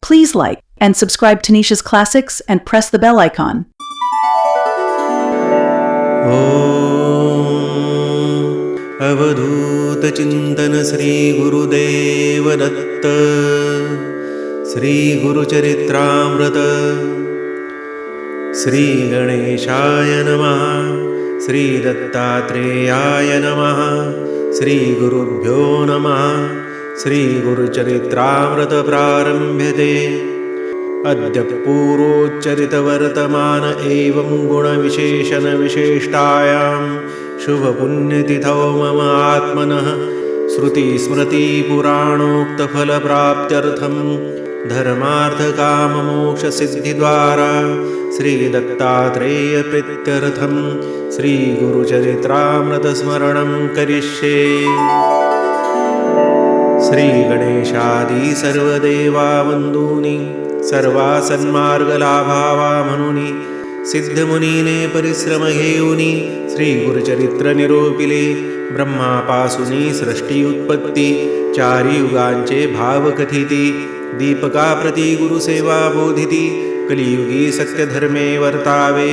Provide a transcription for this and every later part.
Please like and subscribe to Nisha's Classics and press the bell icon. ॐ अवधूतचिन्तन श्रीगुरुदेवदत्त श्रीगुरुचरित्रामृत श्रीगणेशाय नमः श्रीदत्तात्रेयाय नमः श्रीगुरुभ्यो नमः श्रीगुरुचरित्रामृतप्रारम्भ्यते अद्य पूर्वोच्चरितवर्तमान एवं गुणविशेषणविशेष्टायां शुभपुण्यतिथौ मम आत्मनः श्रुतिस्मृतिपुराणोक्तफलप्राप्त्यर्थं धर्मार्थकाममोक्षसिद्धिद्वारा श्रीदत्तात्रेयप्रीत्यर्थं श्रीगुरुचरित्रामृतस्मरणं करिष्ये श्रीगणेशादि सर्वदेवावन्दूनि सर्वा सन्मार्गलाभावामनुनि सिद्धमुनिने परिश्रमहेयूनि श्रीगुरुचरित्रनिरूपिले ब्रह्मापासुनि सृष्टियुत्पत्ति चारियुगाञ्चे भावकथिति दीपकाप्रतिगुरुसेवा बोधिति कलियुगी सत्यधर्मे वर्तावे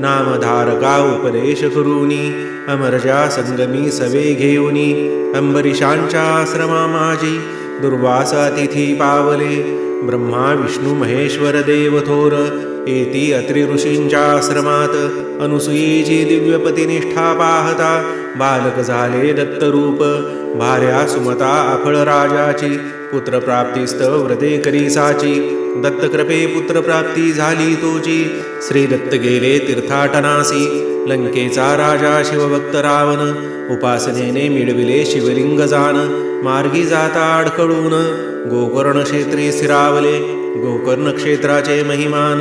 नामधारका उपदेश करूनी अमरजा संगमी सवे घेऊनी अंबरीशांच्या आश्रमा माझी दुर्वास अतिथी पावले ब्रह्मा विष्णू महेश्वर देव थोर अत्रि ऋषींच्या आश्रमात अनुसुयेची दिव्यपती निष्ठा पाहता बालक झाले दत्तरूप भार्या सुमता अफळ राजाची पुत्रप्राप्तीस्तव व्रते करीसाची दत्तकृपे पुत्रप्राप्ती झाली तोची. श्री दत्त गेले तीर्थाटनासी. लंकेचा राजा शिवभक्त रावण. उपासनेने मिळविले शिवलिंग जान. मार्गी जाता अडखळून गोकर्ण क्षेत्री स्थिरावले. गोकर्ण क्षेत्राचे महिमान.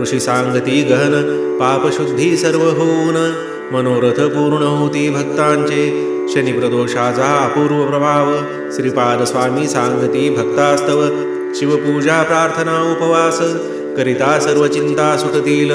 ऋषी सांगती गहन. पापशुद्धी सर्व होऊन. मनोरथ पूर्ण होती भक्तांचे. शनिप्रदोषाचा अपूर्व प्रभाव. श्रीपाद स्वामी सांगती भक्तास्तव. शिवपूजा प्रार्थना उपवास करिता सर्व चिंता सुटतील.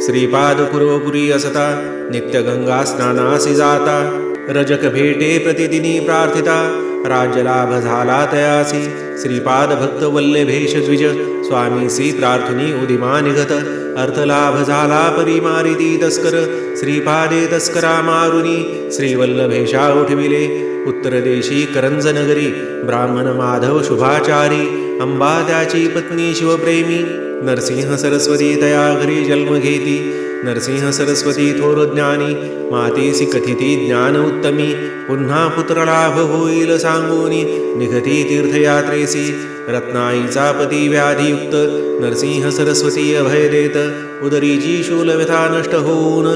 श्रीपाद पूर्वपुरी असता नित्य गंगा स्नानासी जाता. रजक भेटे प्रतिदिनी प्रार्थिता राज्यलाभ झाला तयासी. श्रीपाद भक्त वल्लभेश द्विज स्वामीसी प्रार्थनी उदिमा निघत. अर्थलाभ झाला परिमारिती तस्कर श्रीपादे तस्करा मारुनी. श्रीवल्लभेशा उठविले उत्तरदेशी करंजनगरी ब्राह्मण माधव शुभाचारी. अंबा त्याची पत्नी शिवप्रेमी नरसिंह सरस्वती तया घरी जन्म घेती. नरसिंह सरस्वती थोर ज्ञानी मातेसी कथिती ज्ञान उत्तमी. पुन्हा पुत्रलाभ होईल सांगूनी निघती तीर्थयात्रेसी रत्नाईचा पती व्याधियुक्त नरसिंह सरस्वती अभय देत. उदरीची शूलव्यथा नष्ट होऊन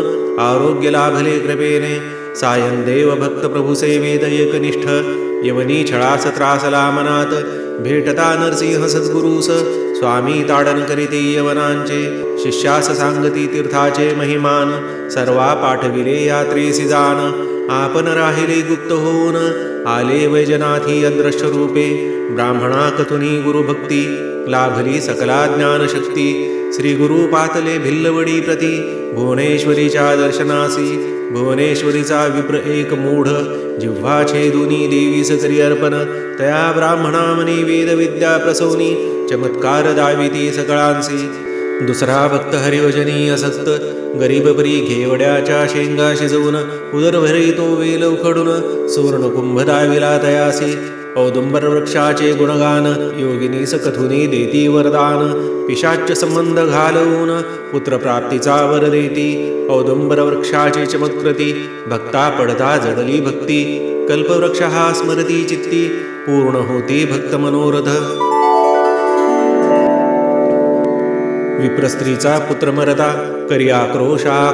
आरोग्य लाभले कृपेने. सायन देव भक्त प्रभू यवनी छळास त्रासला मनात भेटता नरसिंह सद्गुरूस स्वामी ताडन करीते यवनांचे शिष्यास सांगती तीर्थाचे महिमान सर्वा पाठविले यात्रेसी जान आपण राहिले गुप्त होऊन आले वैजनाथी अदृश्य रूपे ब्राह्मणा कथुनी गुरुभक्ती लाभली सकला ज्ञानशक्ती श्री गुरु पातले भिल्लवडी प्रती भुवनेश्वरीच्या दर्शनासी भुवनेश्वरीचा विप्र एक मूढ जिव्हा छेदुनी देवीस करी अर्पण तया ब्राह्मणा मनी वेद विद्या प्रसवनी चमत्कार दाविती सकळांसी. दुसरा भक्त हरिभजनी असक्त गरीब परी घेवड्याच्या शेंगा शिजवून उदरभरी तो वेल उखडून सुवर्ण कुंभ दाविला तयासी. औदुंबर वृक्षाचे गुणगान योगिनी सकथुनी देती वरदान. पिशाच्य संबंध घालवून पुत्रप्राप्तीचा वर देती. औदुंबर वृक्षाचे चमत्कृती भक्ता पडता जडली भक्ती. कल्पवृक्ष हा स्मरती चित्ती पूर्ण होती भक्त मनोरथ. विप्रस्त्रीचा पुत्र मरता करी आक्रोशा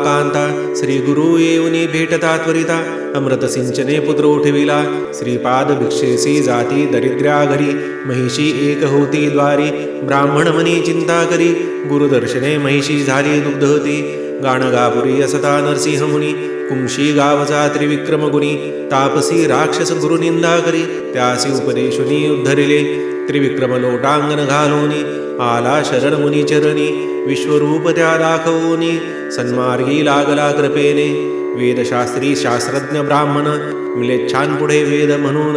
श्री गुरु येऊनी भेटता त्वरिता. अमृतसिंचने पुत्र उठविला. श्रीपाद भिक्षेसी जाती दरिद्र्या घरी. महिषी एक होती द्वारी. ब्राह्मण मनी चिंता करी. गुरुदर्शने महिषी झाली दुग्ध होती. गाणगापुरी असता नरसिंह मुनी. कुंशी गावचा त्रिविक्रम गुणी. तापसी राक्षस गुरुनिंदा करी. त्यासी उपदेशुनी उद्धरिले. त्रिविक्रम लोटांगण घालोनी. आला शरण मुनी चरणी. विश्वरूप त्या दाखवोनी. सन्मार्गी लागला कृपेने. वेदशास्त्री शास्त्रज्ञ ब्राह्मण मिलेच्छान पुढे वेद म्हणून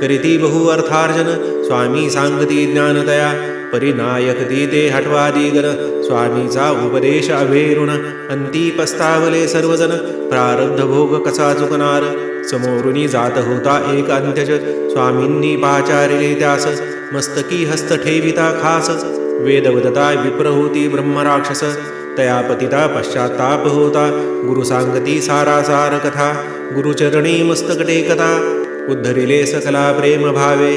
करीती बहु अर्थार्जन स्वामी सांगती ज्ञानतया परिनायकती ते हटवादिगण स्वामीचा उपदेश अभेरुण अंती पस्तावले सर्वजण प्रारब्ध भोग कसा चुकणार? समोरुनी जात होता एक अंत्यज स्वामींनी पाचारिले त्यास मस्तकी हस्त ठेविता खास वेदवदता विप्रहूती ब्रह्मराक्षस तया पतिता पश्चाताप होता गुरु सांगती सारासार कथा गुरुचरणी मस्तकटेकता उद्धरिले सकला प्रेम भावे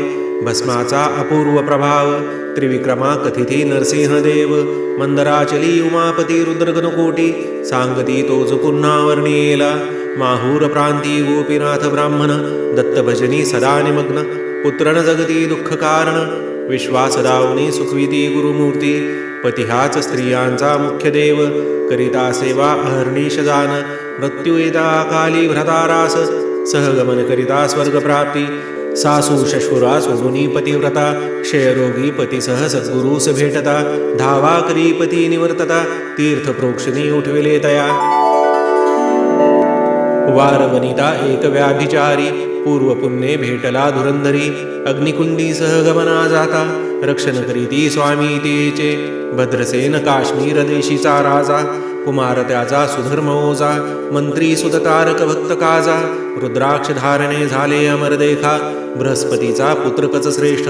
भस्माचा अपूर्व प्रभाव त्रिविक्रमा कथिती नरसिंहदेव मंदराचली उमापती रुद्रगणकोटी सांगती तोच पुन्हा वर्णियेला माहूर प्रांती गोपीनाथ ब्राह्मण दत्तभजनी सदा निमग्न पुत्रण जगती दुःख कारण विश्वासदावनी सुखविती गुरुमूर्ती पती हाच स्त्रियांचा मुख्य देव करिता सेवा अहर्निश जान मृत्यू येता काली भ्रतारास सहगमन करिता स्वर्गप्राप्ती सासू शशुरा सोजुनी पतिव्रता क्षयरोगी पतीसह सद्गुरूस भेटता धावा करी पती निवर्तता तीर्थ प्रोक्षणी उठविले तया। वारवनिता एक व्याभिचारी पूर्व पुण्ये भेटला धुरंधरी अग्निकुंडी सहगमना जाता। रक्षण करीती स्वामी तेचे भद्रसेन काश्मीर देशीचा राजा कुमार त्याचा सुधर्म ओजा मंत्री सुततारक भक्त काजा रुद्राक्ष धारणे झाले अमर देखा बृहस्पतीचा पुत्रकच श्रेष्ठ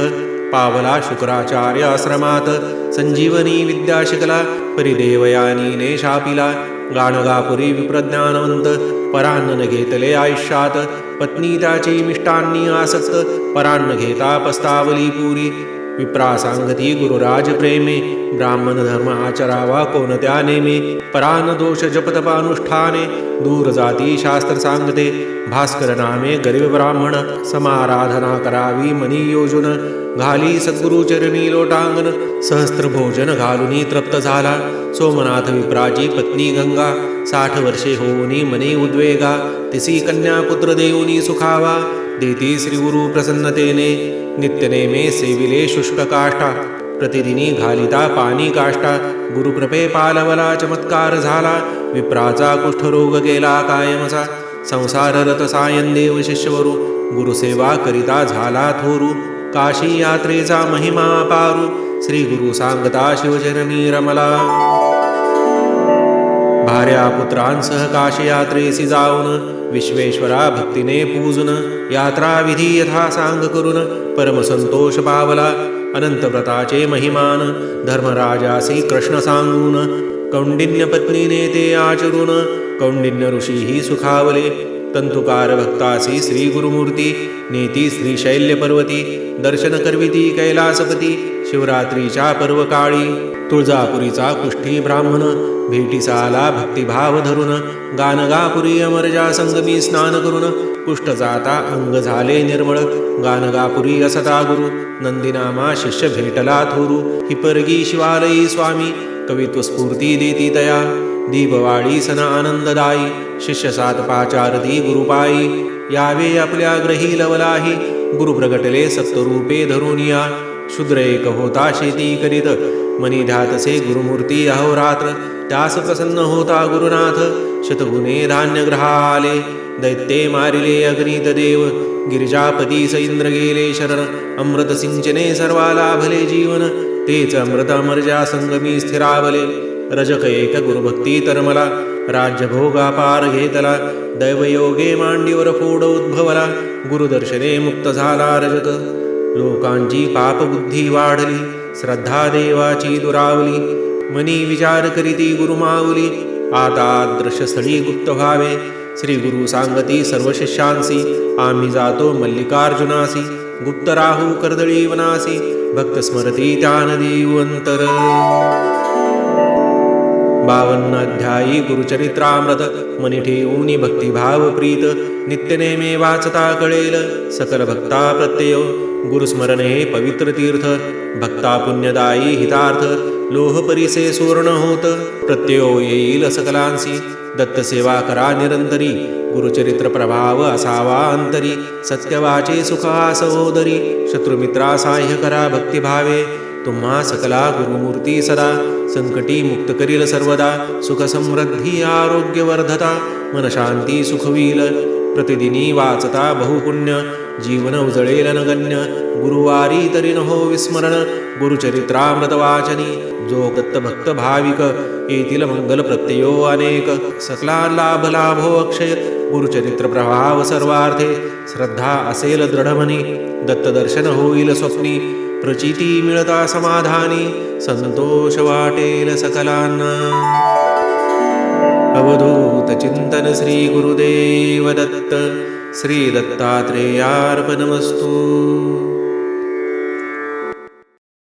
पावला शुक्राचार्य आश्रमात संजीवनी विद्या शिकला परिदेवयानीने शापिला गाणगापुरी विप्रज्ञानवंत परान्न घेतले आयुष्यात पत्नी त्याची मिष्टांनी आसक्त परान्न घेता पस्तावली पुरी विप्रा सांगती गुरुराज प्रेमे ब्राह्मण धर्म आचरावा कोणत्या नेमे परान दोष जपतपानुष्ठाने दूर जाती शास्त्र सांगते भास्कर नामे गरीब ब्राह्मण समाराधना करावी मनी योजन घाली सद्गुरुचरणी लोटांगन लोटांगण सहस्त्र भोजन घालुनी तृप्त झाला सोमनाथ विप्राची पत्नी गंगा साठ वर्षे होऊनी मनी उद्वेगा तिसी कन्या पुत्र देऊनी सुखावा देती श्रीगुरु प्रसन्नतेने नित्यनेमे सेविले शुष्ककाष्ठा। प्रतिदिनी घालिता पाणी काष्टा गुरुकृपे पालवला चमत्कार झाला। विप्राचा कुष्ठरोग गेला कायमचा। संसाररत सायन देव शिष्यवरू गुरुसेवा करिता झाला थोरू। काशी यात्रेचा महिमा पारू। श्री गुरु सांगता शिवचरणी रमला। भार्या पुत्रांसह काशी यात्रेसी जाऊन विश्वेश्वरा भक्तीने पूजून यात्राविधी यथा सांग करून परमसंतोष पावला अनंत व्रताचे महिमान धर्मराजासी कृष्ण सांगून कौंडिन्य पत्नीने ते आचरून कौंडिन्य ऋषीही सुखावले तंतुकार भक्तासी श्री गुरुमूर्ती नेती श्रीशैल्य पर्वती दर्शन करविती कैलासपती शिवरात्रीच्या पर्वकाळी तुळजापुरीचा कुष्ठी ब्राह्मण भेटीचा आला भक्तिभाव धरून गानगापुरी अमरजा संगमी स्नान करून पुष्ट जाता अंग झाले निर्मळ गानगापुरी असता गुरु नंदीनामा शिष्य भेटला थोरू हिपरगी शिवालयी स्वामी कवित्व स्फूर्ती देती तया दीपवाळी सन आनंददायी शिष्य सात पाचारती गुरुपायी यावे आपल्या ग्रही लवलाही गुरु प्रगटले सप्तरूपे धरून या शूद्र एक होता शेती करीत मनी ध्यातसे गुरुमूर्ती अहोरात्र त्यास प्रसन्न होता गुरुनाथ। शतगुणे धान्य ग्रहाले दैत्ये मारिले अग्नित देव गिरिजापती स इंद्र गेले शरण अमृत सिंचने सर्वा लाभले जीवन। तेच अमृत अमर्जा संगमी स्थिरावले रजक एक गुरुभक्ती तरमला। राज्यभोगापार घेतला दैवयोगे मांडीवर फोड उद्भवला। गुरुदर्शने मुक्त झाला रजक लोकांची पापबुद्धी वाढली। श्रद्धा देवाची दुरावली मनी विचार करीती गुरुमाऊली आता दृश्यस्थळी गुप्त व्हावे श्री गुरु सांगती सर्व शिष्यांसी आम्ही जातो मल्लिकार्जुनासी गुप्त राहू कर्दळी वनासी भक्त स्मरती त्यान देवंतर बावन्न अध्यायी गुरुचरित्रामृत मनी ठेवूनी भक्तिभाव प्रीत नित्यनेमे वाचता कळेल सकल भक्ता प्रत्यय गुरुस्मरण हे पवित्र तीर्थ भक्ता पुण्यदायी हितार्थ लोह परिसे सुवर्ण होत प्रत्ययो येईल सकलांसी दत्त सेवा करा निरंतरी गुरुचरित्र प्रभाव असावा अंतरी सत्यवाचे सुखा सहोदरी शत्रुमित्रा साह्य करा भक्तिभावे तुम्हा सकला गुरुमूर्ती सदा संकटी मुक्त करील सर्वदा सुख समृद्धी आरोग्य वर्धता मन शांती सुखवील प्रतिदिनी वाचता बहुपुण्य जीवन उजळेल नगण्य गुरुवारी तरी न हो विस्मरण गुरुचरित्रामृत वाचनी जो दत्त भक्त भाविक येतील मंगल प्रत्ययो अनेक सकला लाभ लाभो अक्षय गुरुचरित्र प्रभाव सर्वार्थे श्रद्धा असेल दृढमनी दत्त दर्शन होईल स्वप्नी प्रचिती मिळता समाधानी संतोष वाटेल सकलांना. अवधूत चिंतन श्री गुरुदेव दत्त श्रीदत्तात्रेयार्पणमस्तु।